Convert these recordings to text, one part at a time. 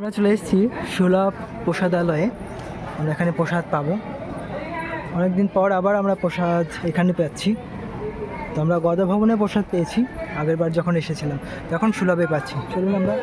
আমরা চলে এসেছি সুলভ প্রসাদালয়ে। আমরা এখানে প্রসাদ পাবো। অনেকদিন পর আবার আমরা প্রসাদ এখানে পাচ্ছি। তো আমরা গদাভবনে প্রসাদ পেয়েছি আগের বার যখন এসেছিলাম। তখন সুলভে পাচ্ছি। চলুন আমরা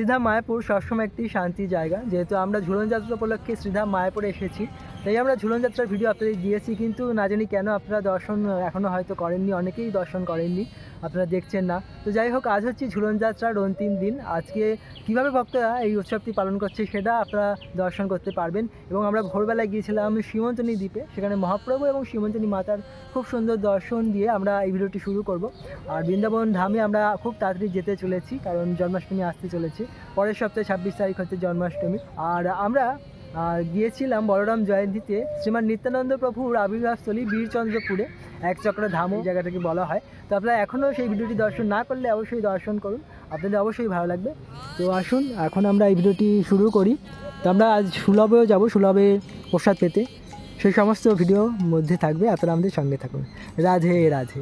শ্রীধাম মায়াপুর সবসময় একটি শান্তি জায়গা। যেহেতু আমরা ঝুলন যাত্রা উপলক্ষে শ্রীধাম মায়াপুরে এসেছি তাই আমরা ঝুলন যাত্রার ভিডিও আপনাদের দিয়েছি, কিন্তু না জানি কেন আপনারা দর্শন এখনও হয়তো করেননি, অনেকেই দর্শন করেননি, আপনারা দেখছেন না। তো যাই হোক, আজ হচ্ছে ঝুলন যাত্রার অন্তিম দিন। আজকে কীভাবে ভক্তরা এই উৎসবটি পালন করছে সেটা আপনারা দর্শন করতে পারবেন। এবং আমরা ভোরবেলায় গিয়েছিলাম সীমন্তনী দ্বীপে, সেখানে মহাপ্রভু এবং সীমন্তনী মাতার খুব সুন্দর দর্শন দিয়ে আমরা এই ভিডিওটি শুরু করব। আর বৃন্দাবন ধামে আমরা খুব তাড়াতাড়ি যেতে চলেছি, কারণ জন্মাষ্টমী আসতে চলেছে। পরের সপ্তাহে ছাব্বিশ তারিখ হচ্ছে জন্মাষ্টমী। আর আমরা গিয়েছিলাম বলরাম জয়ন্তীতে শ্রীমান নিত্যানন্দ প্রভুর আবির্ভাবস্থলী বীরচন্দ্রপুরে, এক চক্র ধাম এই জায়গাটাকে বলা হয়। তো আপনারা এখনও সেই ভিডিওটি দর্শন না করলে অবশ্যই দর্শন করুন, আপনাদের অবশ্যই ভালো লাগবে। তো আসুন, এখন আমরা এই ভিডিওটি শুরু করি। তো আমরা আজ সুলভেও যাব, সুলভে প্রসাদ পেতে। সেই সমস্ত ভিডিও মধ্যে থাকবে, আপনারা আমাদের সঙ্গে থাকুন। রাধে। রাধে।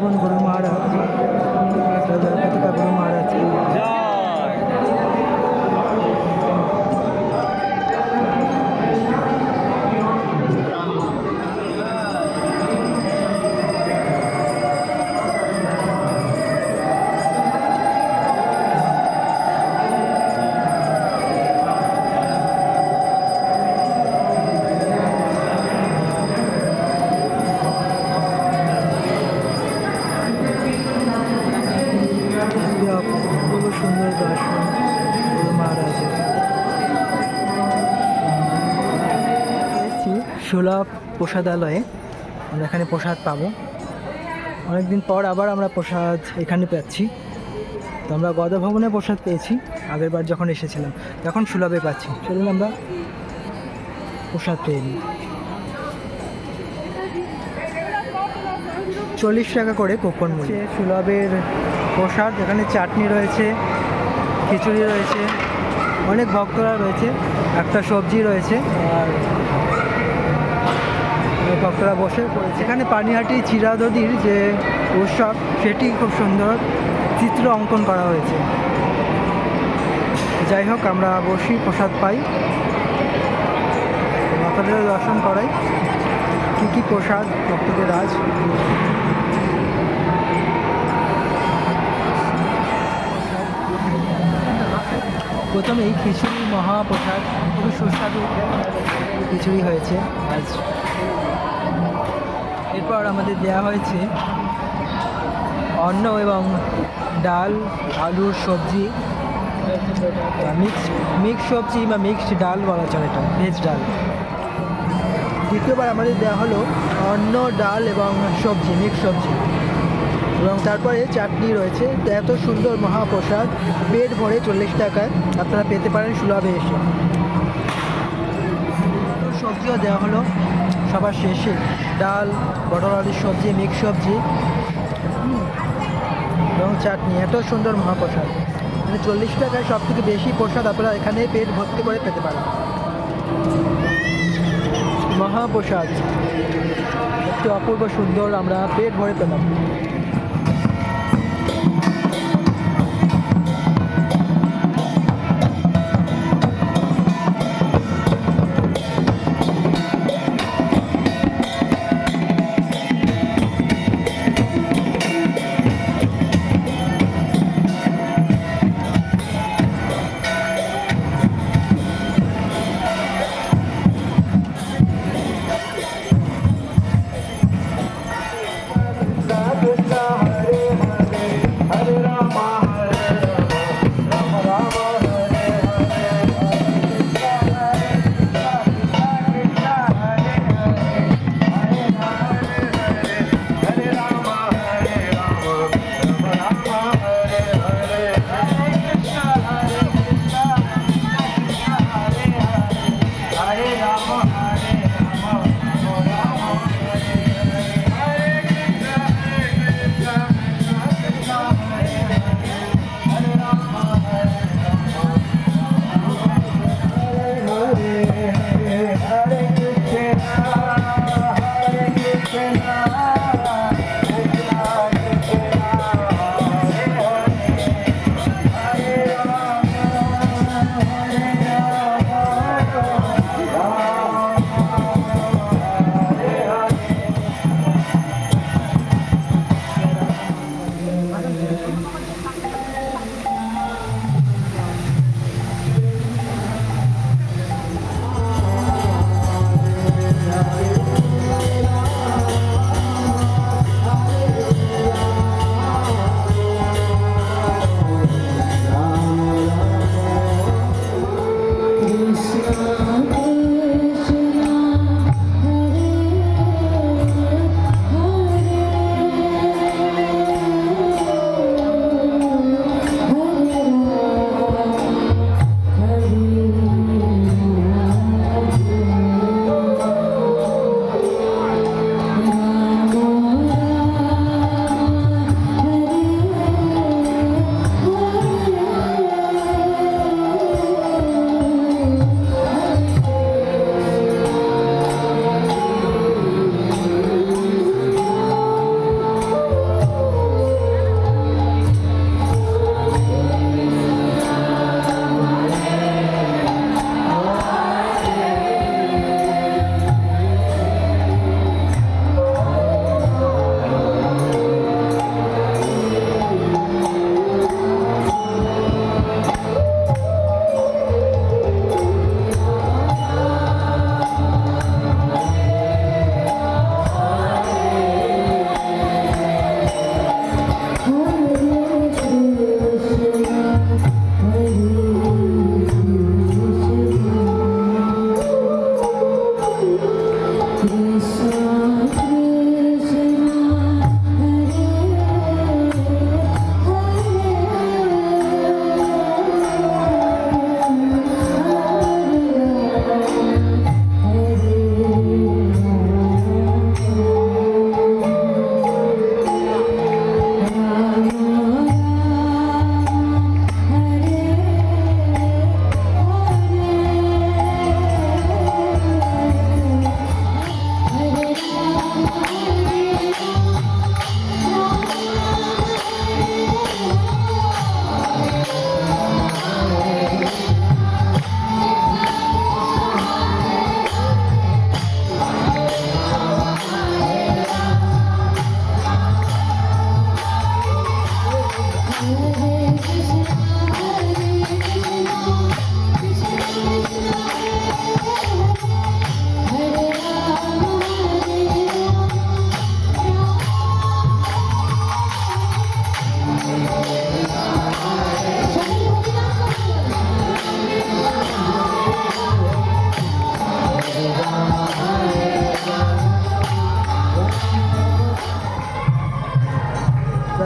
பவன் குணமாட সুলভ প্রসাদালয়ে আমরা এখানে প্রসাদ পাবো। অনেকদিন পর আবার আমরা প্রসাদ এখানে পাচ্ছি। তো আমরা গদা ভবনে প্রসাদ পেয়েছি, আগের বার যখন এসেছিলাম। তখন সুলভে পাচ্ছি। চলুন আমরা প্রসাদ পেয়ে নিই। চল্লিশ টাকা করে কুপন মূল্য। সুলভের প্রসাদ, এখানে চাটনি রয়েছে, খিচুড়ি রয়েছে, অনেক ভক্তরা রয়েছে, একটা সবজি রয়েছে, আর ভক্তরা বসে এখানে পানিহাটি চিরাদদির যে উৎসব, সেটি খুব সুন্দর চিত্র অঙ্কন করা হয়েছে। যাই হোক, আমরা বসি, প্রসাদ পাই। ভক্তদের দর্শন করাই। কী কী প্রসাদ, ভক্তদের আজ? প্রথমেই খিচুড়ি মহাপ্রসাদ, খুবই সুস্বাদু খিচুড়ি হয়েছে আজ। এরপর আমাদের দেওয়া হয়েছে অন্ন এবং ডাল, আলুর সবজি মিক্স মিক্স সবজি বা মিক্সড ডাল বলা চলে এটা ভেজ ডাল। দ্বিতীয়বার আমাদের দেওয়া হলো অন্ন, ডাল এবং সবজি মিক্স সবজি। এবং তারপরে চাটনি রয়েছে তো এত সুন্দর মহাপ্রসাদ, পেট ভরে চল্লিশ টাকায়, আপনারা পেতে পারেন সুলভে এসে। সবজিও দেওয়া হলো। সবার শেষে ডাল বটল আলুর সবজি, মিক্স সবজি, এবং চাটনি। এত সুন্দর মহাপ্রসাদ। মানে চল্লিশ টাকায় সব থেকে বেশি প্রসাদ আপনারা এখানে পেট ভর্তি করে পেতে পারেন। মহাপ্রসাদ। একটু অপূর্ব সুন্দর আমরা পেট ভরে পেলাম।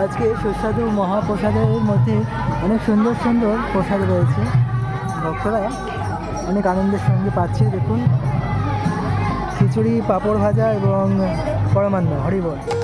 আজকে সুস্বাদু মহাপ্রসাদের মধ্যে অনেক সুন্দর সুন্দর প্রসাদ রয়েছে। ভক্তরা অনেক আনন্দের সঙ্গে পাচ্ছে, দেখুন। খিচুড়ি, পাঁপড় ভাজা এবং পরমান্ন, হরিবল।